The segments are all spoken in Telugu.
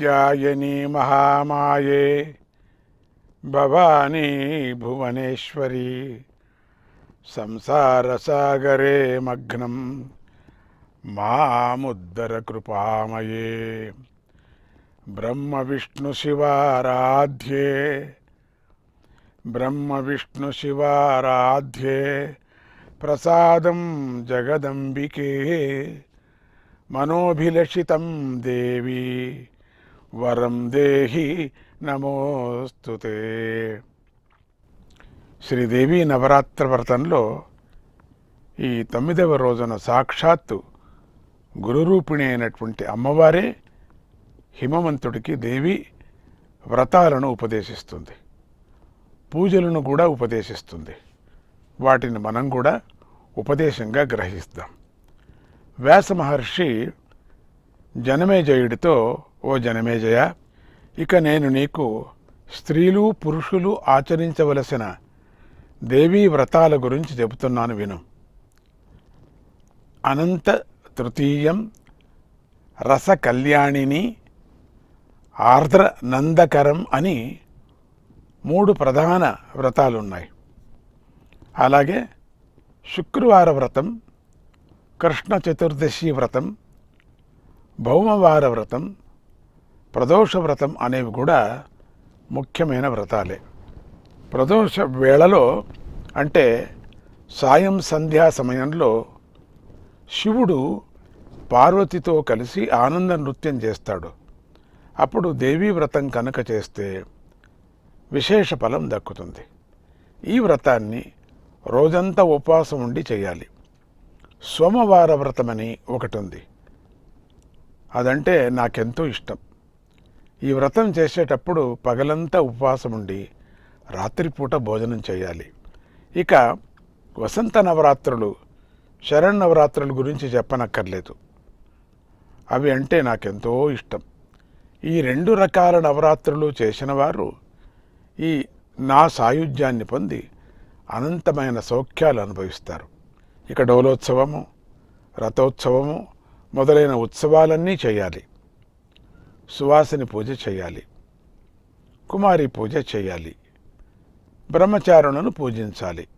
कात्यायनी महामाये भवानी भुवनेश्वरी। संसार सागरे मग्नम मामुद्दर कृपामये ब्रह्म विष्णु शिवाराध्ये ब्रह्म विष्णु शिवाराध्ये प्रसादं जगदंबिके मनोभिलषितं देवी। వరం దేహి నమోస్తుతే శ్రీదేవి నవరాత్ర వ్రతంలో ఈ తొమ్మిదవ రోజున సాక్షాత్తు గురురూపిణి అయినటువంటి అమ్మవారే హిమవంతుడికి దేవి వ్రతాలను ఉపదేశిస్తుంది. పూజలను కూడా ఉపదేశిస్తుంది. వాటిని మనం కూడా ఉపదేశంగా గ్రహిస్తాం. వ్యాస మహర్షి జనమేజయుడితో ఓ జనమేజయ ఇక నేను నీకు స్త్రీలు పురుషులు ఆచరించవలసిన దేవీ వ్రతాల గురించి చెబుతున్నాను విను. అనంత తృతీయం రసకల్యాణిని ఆర్ద్ర నందకరం అని మూడు ప్రధాన వ్రతాలు ఉన్నాయి అలాగే శుక్రవార వ్రతం కృష్ణ చతుర్దశి వ్రతం భౌమవార వ్రతం ప్రదోష వ్రతం అనేవి కూడా ముఖ్యమైన వ్రతాలే. ప్రదోష వేళలో అంటే సాయం సంధ్యా సమయంలో శివుడు పార్వతితో కలిసి ఆనంద నృత్యం చేస్తాడు. అప్పుడు దేవీ వ్రతం కనుక చేస్తే విశేష ఫలం దక్కుతుంది. ఈ వ్రతాన్ని రోజంతా ఉపవాసం ఉండి చేయాలి. సోమవార వ్రతమని ఒకటి ఉంది. అదంటే నాకెంతో ఇష్టం. ఈ వ్రతం చేసేటప్పుడు పగలంతా ఉపవాసం ఉండి రాత్రిపూట భోజనం చేయాలి. ఇక వసంత నవరాత్రులు శరణ్ గురించి చెప్పనక్కర్లేదు. అవి అంటే నాకెంతో ఇష్టం. ఈ రెండు రకాల నవరాత్రులు చేసిన వారు ఈ నా సాయుధ్యాన్ని పొంది అనంతమైన సౌఖ్యాలు అనుభవిస్తారు. ఇక డోలోత్సవము రథోత్సవము మొదలైన ఉత్సవాలన్నీ చేయాలి. సువాసిని పూజ చేయాలి. కుమారి పూజ చేయాలి. బ్రహ్మచారులను పూజించాలి.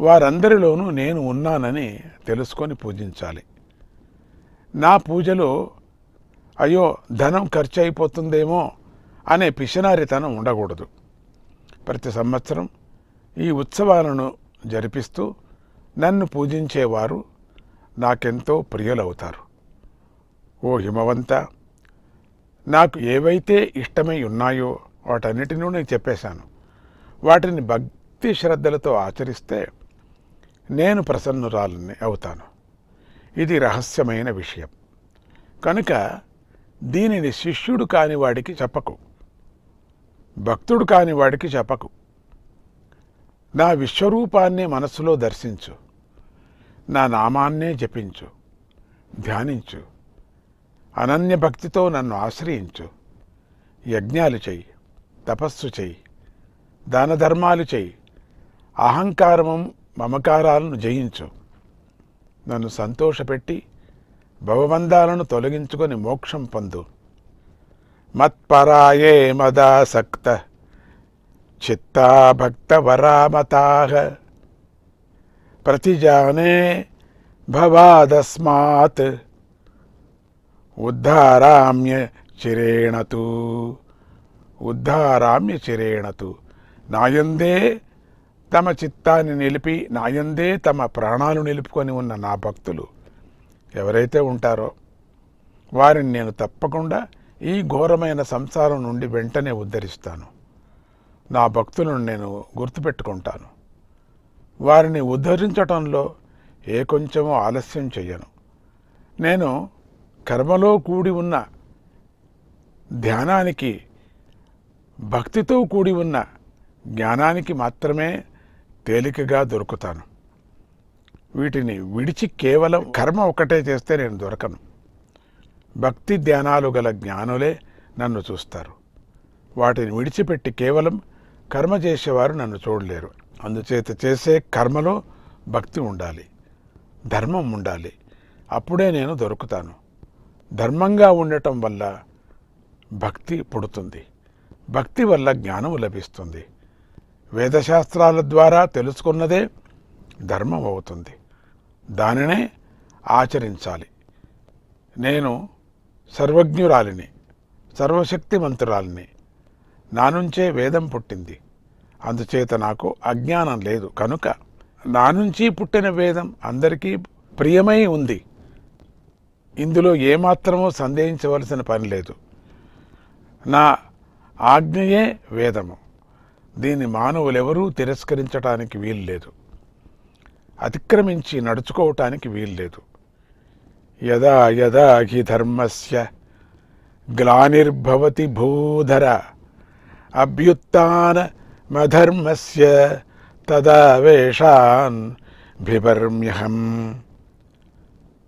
వారందరిలోనూ నేను ఉన్నానని తెలుసుకొని పూజించాలి. నా పూజలో అయ్యో ధనం ఖర్చు అయిపోతుందేమో అనే పిషనారితనం ఉండకూడదు. ప్రతి సంవత్సరం ఈ ఉత్సవాలను జరిపిస్తూ నన్ను పూజించేవారు నాకెంతో ప్రియులవుతారు. ఓ హిమవంత నాకు ఏవైతే ఇష్టమై ఉన్నాయో వాటన్నిటినూ నేను చెప్పేశాను. వాటిని భక్తి శ్రద్ధలతో ఆచరిస్తే నేను ప్రసన్నురాలని అవుతాను. ఇది రహస్యమైన విషయం. కనుక దీనిని శిష్యుడు కాని వాడికి చెప్పకు. భక్తుడు కాని వాడికి చెప్పకు. నా విశ్వరూపాన్నే మనస్సులో దర్శించు. నా నామాన్నే జపించు. ధ్యానించు. అనన్య భక్తితో నన్ను ఆశ్రయించు. యజ్ఞాలు చెయ్యి తపస్సు చెయ్యి దాన ధర్మాలు చెయ్యి అహంకారము మమకారాలను జయించు. నన్ను సంతోషపెట్టి భవబంధాలను తొలగించుకొని మోక్షం పొందు. మత్పరాయే మదాసక్త చిత్తా భక్త వరామతాహ ప్రతిజానే భవాదస్మాత్. ఉద్ధారామ్య చిరేణతు. ఉద్ధారామ్య చిరేణతు. నాయందే తమ చిత్తాన్ని నిలిపి నాయందే తమ ప్రాణాలు నిలుపుకొని ఉన్న నా భక్తులు. ఎవరైతే ఉంటారో వారిని నేను తప్పకుండా ఈ ఘోరమైన సంసారం నుండి వెంటనే ఉద్ధరిస్తాను. నా భక్తులను నేను గుర్తుపెట్టుకుంటాను. వారిని ఉద్ధరించటంలో ఏ కొంచెమో ఆలస్యం చెయ్యను. నేను కర్మలో కూడి ఉన్న ధ్యానానికి భక్తితో కూడి ఉన్న జ్ఞానానికి మాత్రమే తేలికగా దొరుకుతాను. వీటిని విడిచి కేవలం కర్మ ఒకటే చేస్తే నేను దొరకను. భక్తి ధ్యానాలు గల జ్ఞానులే నన్ను చూస్తారు. వాటిని విడిచిపెట్టి కేవలం కర్మ చేసేవారు నన్ను చూడలేరు. అందుచేత చేసే కర్మలో భక్తి ఉండాలి. ధర్మం ఉండాలి. అప్పుడే నేను దొరుకుతాను. ధర్మంగా ఉండటం వల్ల భక్తి పుడుతుంది. భక్తి వల్ల జ్ఞానం లభిస్తుంది. వేదశాస్త్రాల ద్వారా తెలుసుకున్నదే ధర్మం అవుతుంది. దానినే ఆచరించాలి. నేను సర్వజ్ఞురాలిని సర్వశక్తిమంతురాలిని. నా నుంచే వేదం పుట్టింది. అందుచేత నాకు అజ్ఞానం లేదు. కనుక నా నుంచి పుట్టిన వేదం అందరికీ ప్రియమై ఉంది. ఇందులో ఏమాత్రమూ సందేహించవలసిన పని లేదు. నా ఆజ్ఞయే వేదము. దీన్ని మానవులెవరూ తిరస్కరించటానికి వీల్లేదు అతిక్రమించి నడుచుకోవటానికి వీల్లేదు యదా యదా హి ధర్మస్య గ్లానిర్భవతి భూధర అభ్యుత్నమధర్మస్య తదా వేషాన్ బిభర్మ్యహం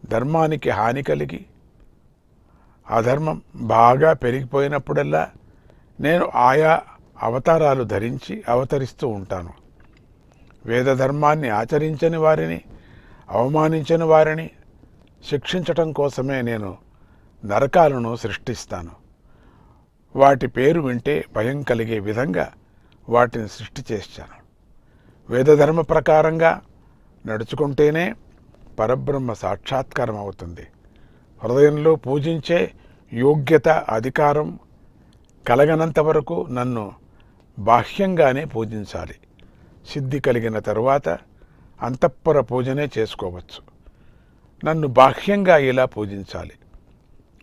ధర్మానికి హాని కలిగి అధర్మం బాగా పెరిగిపోయినప్పుడల్లా నేను ఆయా అవతారాలు ధరించి అవతరిస్తూ ఉంటాను. వేదధర్మాన్ని ఆచరించని వారిని అవమానించని వారిని శిక్షించటం కోసమే నేను నరకాలను సృష్టిస్తాను. వాటి పేరు వింటే భయం కలిగే విధంగా వాటిని సృష్టి చేశాను వేదధర్మ ప్రకారంగా నడుచుకుంటేనే పరబ్రహ్మ సాక్షాత్కారం అవుతుంది. హృదయంలో పూజించే యోగ్యత అధికారం కలగనంత వరకు నన్ను బాహ్యంగానే పూజించాలి. సిద్ధి కలిగిన తరువాత అంతఃపుర పూజనే చేసుకోవచ్చు. నన్ను బాహ్యంగా ఇలా పూజించాలి.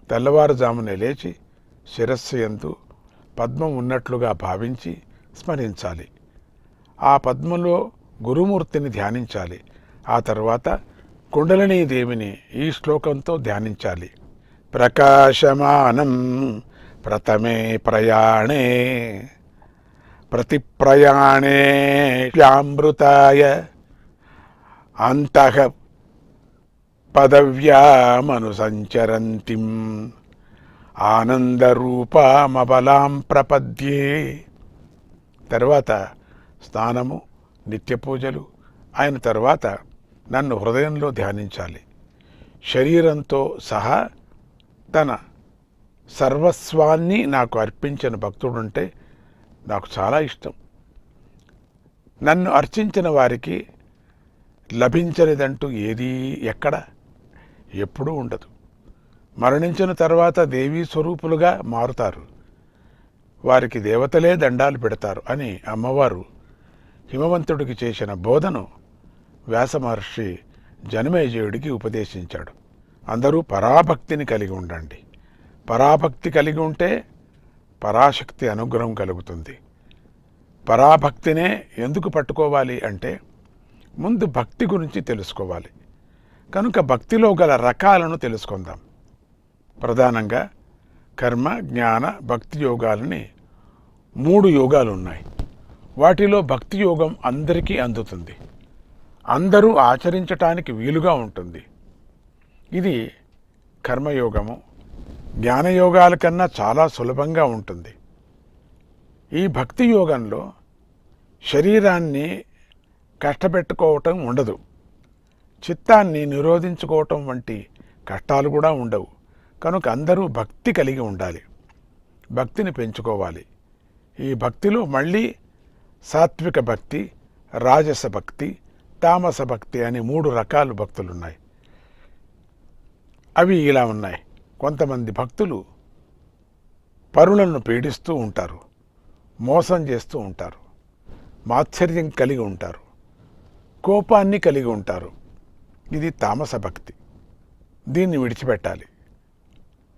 తెల్లవారుజామునే లేచి శిరస్సు ఎందు పద్మం ఉన్నట్లుగా భావించి స్మరించాలి. ఆ పద్మంలో గురుమూర్తిని ధ్యానించాలి. ఆ తర్వాత కుండలినీ దేవిని ఈ శ్లోకంతో ధ్యానించాలి. ప్రకాశమానం ప్రథమే ప్రయాణే ప్రతి ప్రయాణే వ్యామృతాయ అంతః పదవ్యామనుసంచరంతిం ఆనందరూపామబలాం ప్రపద్యే. తర్వాత స్నానము నిత్య పూజలు తర్వాత నన్ను హృదయంలో ధ్యానించాలి. శరీరంతో సహా తన సర్వస్వాన్ని నాకు అర్పించిన భక్తుడుంటే నాకు చాలా ఇష్టం. నన్ను అర్చించిన వారికి లభించనిదంటూ ఏదీ ఎక్కడ ఎప్పుడూ ఉండదు. మరణించిన తర్వాత దేవీ స్వరూపులుగా మారుతారు. వారికి దేవతలే దండాలు పెడతారు అని అమ్మవారు హిమవంతుడికి చేసిన బోధను వ్యాసమహర్షి జనమేజయుడికి ఉపదేశించాడు. అందరూ పరాభక్తిని కలిగి ఉండండి. పరాభక్తి కలిగి ఉంటే పరాశక్తి అనుగ్రహం కలుగుతుంది. పరాభక్తినే ఎందుకు పట్టుకోవాలి అంటే ముందు భక్తి గురించి తెలుసుకోవాలి. కనుక భక్తిలో గల రకాలను తెలుసుకుందాం. ప్రధానంగా కర్మ జ్ఞాన భక్తి యోగాలని మూడు యోగాలు ఉన్నాయి వాటిలో భక్తి యోగం అందరికీ అందుతుంది. అందరూ ఆచరించటానికి వీలుగా ఉంటుంది. ఇది కర్మయోగము. జ్ఞానయోగాల కన్నా చాలా సులభంగా ఉంటుంది. ఈ భక్తి యోగంలో శరీరాన్ని కష్టపెట్టుకోవటం ఉండదు. చిత్తాన్ని నిరోధించుకోవటం వంటి కష్టాలు కూడా ఉండవు. కనుక అందరూ భక్తి కలిగి ఉండాలి. భక్తిని పెంచుకోవాలి. ఈ భక్తిలో మళ్ళీ సాత్విక భక్తి రాజస భక్తి తామస భక్తి అని మూడు రకాల భక్తులు ఉన్నాయి అవి ఇలా ఉన్నాయి. కొంతమంది భక్తులు పరులను పీడిస్తూ ఉంటారు. మోసం చేస్తూ ఉంటారు. మాత్సర్యం కలిగి ఉంటారు. కోపాన్ని కలిగి ఉంటారు. ఇది తామస భక్తి. దీన్ని విడిచిపెట్టాలి.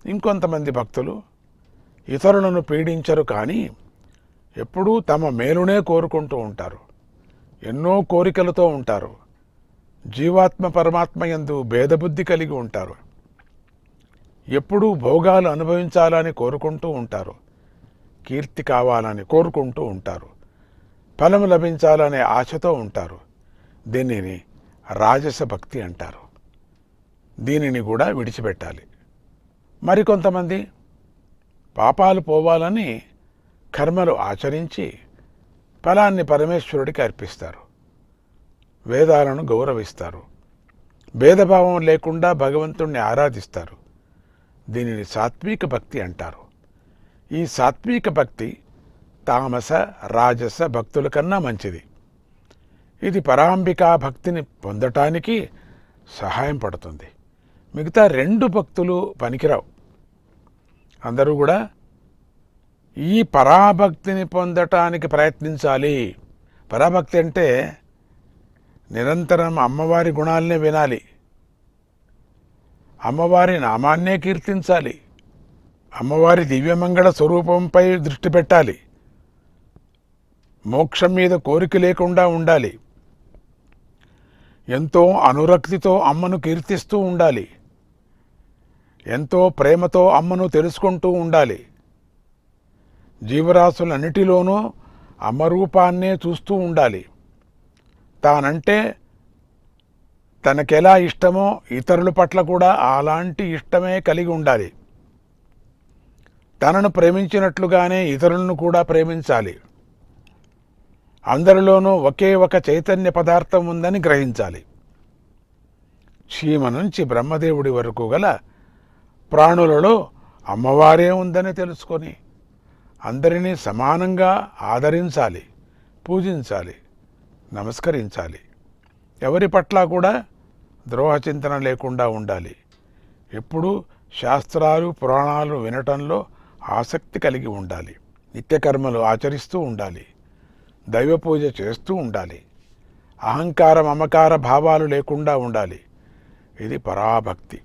ఇంకొంతమంది భక్తులు ఇతరులను పీడించరు కానీ ఎప్పుడూ తమ మేలునే కోరుకుంటూ ఉంటారు. ఎన్నో కోరికలతో ఉంటారు. జీవాత్మ పరమాత్మ ఎందు భేదబుద్ధి కలిగి ఉంటారు. ఎప్పుడూ భోగాలు అనుభవించాలని కోరుకుంటూ ఉంటారు. కీర్తి కావాలని కోరుకుంటూ ఉంటారు. ఫలం లభించాలనే ఆశతో ఉంటారు. దీనిని రాజస భక్తి అంటారు. దీనిని కూడా విడిచిపెట్టాలి. మరికొంతమంది పాపాలు పోవాలని కర్మలు ఆచరించి ఫలాన్ని పరమేశ్వరుడికి అర్పిస్తారు. వేదాలను గౌరవిస్తారు. భేదభావం లేకుండా భగవంతుణ్ణి ఆరాధిస్తారు. దీనిని సాత్విక భక్తి అంటారు. ఈ సాత్విక భక్తి తామస రాజస భక్తుల కన్నా మంచిది. ఇది పరాంబికా భక్తిని పొందటానికి సహాయం పడుతుంది. మిగతా రెండు భక్తులు పనికిరావు. అందరూ కూడా ఈ పరాభక్తిని పొందటానికి ప్రయత్నించాలి. పరాభక్తి అంటే నిరంతరం అమ్మవారి గుణాలనే వినాలి. అమ్మవారి నామాన్నే కీర్తించాలి. అమ్మవారి దివ్యమంగళ స్వరూపంపై దృష్టి పెట్టాలి. మోక్షం మీద కోరిక లేకుండా ఉండాలి. ఎంతో అనురక్తితో అమ్మను కీర్తిస్తూ ఉండాలి. ఎంతో ప్రేమతో అమ్మను తెలుసుకుంటూ ఉండాలి. జీవరాశులన్నిటిలోనూ అమరూపాన్నే చూస్తూ ఉండాలి. తానంటే తనకెలా ఇష్టమో ఇతరుల పట్ల కూడా అలాంటి ఇష్టమే కలిగి ఉండాలి. తనను ప్రేమించినట్లుగానే ఇతరులను కూడా ప్రేమించాలి. అందరిలోనూ ఒకే ఒక చైతన్య పదార్థం ఉందని గ్రహించాలి. చీమ నుంచి బ్రహ్మదేవుడి వరకు గల ప్రాణులలో అమ్మవారే ఉందని తెలుసుకొని అందరినీ సమానంగా ఆదరించాలి పూజించాలి నమస్కరించాలి. ఎవరి పట్ల కూడా ద్రోహచింతన లేకుండా ఉండాలి. ఎప్పుడూ శాస్త్రాలు పురాణాలు వినటంలో ఆసక్తి కలిగి ఉండాలి. నిత్యకర్మలు ఆచరిస్తూ ఉండాలి. దైవ పూజ చేస్తూ ఉండాలి. అహంకార మమకార భావాలు లేకుండా ఉండాలి. ఇది పరాభక్తి.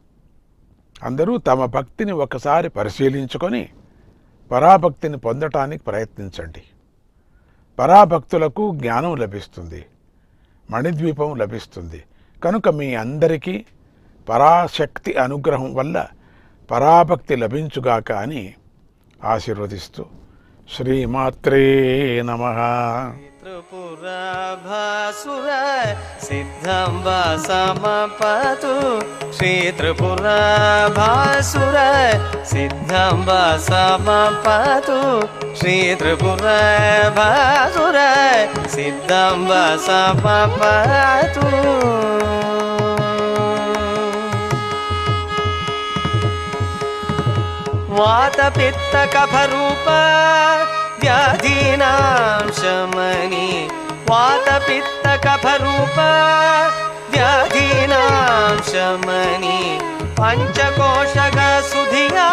అందరూ తమ భక్తిని ఒకసారి పరిశీలించుకొని పరాభక్తిని పొందటానికి ప్రయత్నించండి. పరాభక్తులకు జ్ఞానం లభిస్తుంది. మణిద్వీపం లభిస్తుంది. కనుక మీ అందరికీ పరాశక్తి అనుగ్రహం వల్ల పరాభక్తి లభించుగాక అని ఆశీర్వదిస్తూ శ్రీమాత్రే నమ. త్రిపురాభాసుర సిద్ధంబ సమపతు. శ్రీ త్రిపురాభాసుర सिद्धम्बा पू क्षी तृभु भ सिद्धम् बासा पात पित्त व्याधिना शमनि। वात पित्त भरूप పంచకోశగ సుధియా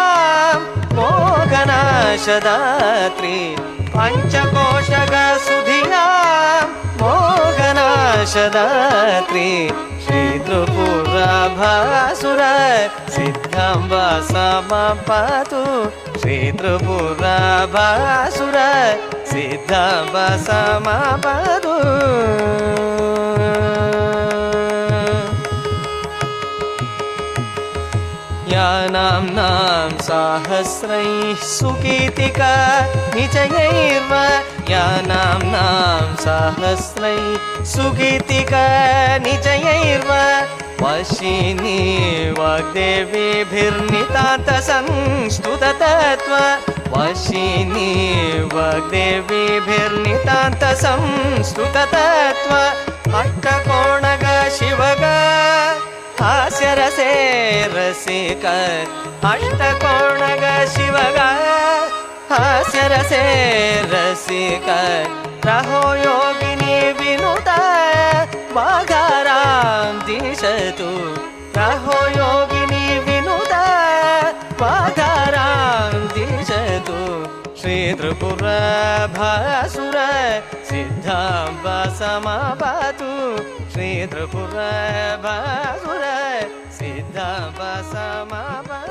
మోగనాశదాత్రి. పంచకోశగ సుధియా మోగనాశదాత్రి. శ్రీత్రిపురాభాసుర సిద్ధాంబ సమపాతు శ్రీత్రిపురాభాసుర సిద్ధాంబ సమపాతు यानाम्नां साहस्रैः सुकीर्तिका निचयैर्व यानाम्नां साहस्रैः सुकीर्तिका निचयैर्व वशिनी वाग्देवीभिर्नितान्तसंस्तुततत्त्व वशिनी वाग्देवीभिर्नितान्तसंस्तुततत्त्व अट्टकोणग शिवग हास्यरसे रसिक अष्टकोणग शिवग हास्यरसे रसिक रहो योगिनी विनुत वाघारां दिशतु रहो योगिनी विनुत वाघारां दिशतु श्रीत्रिपुरभासुर सिद्धाम्ब समपतु ஸ்ரீ திரிபுர பாசுர சித்த பசமபா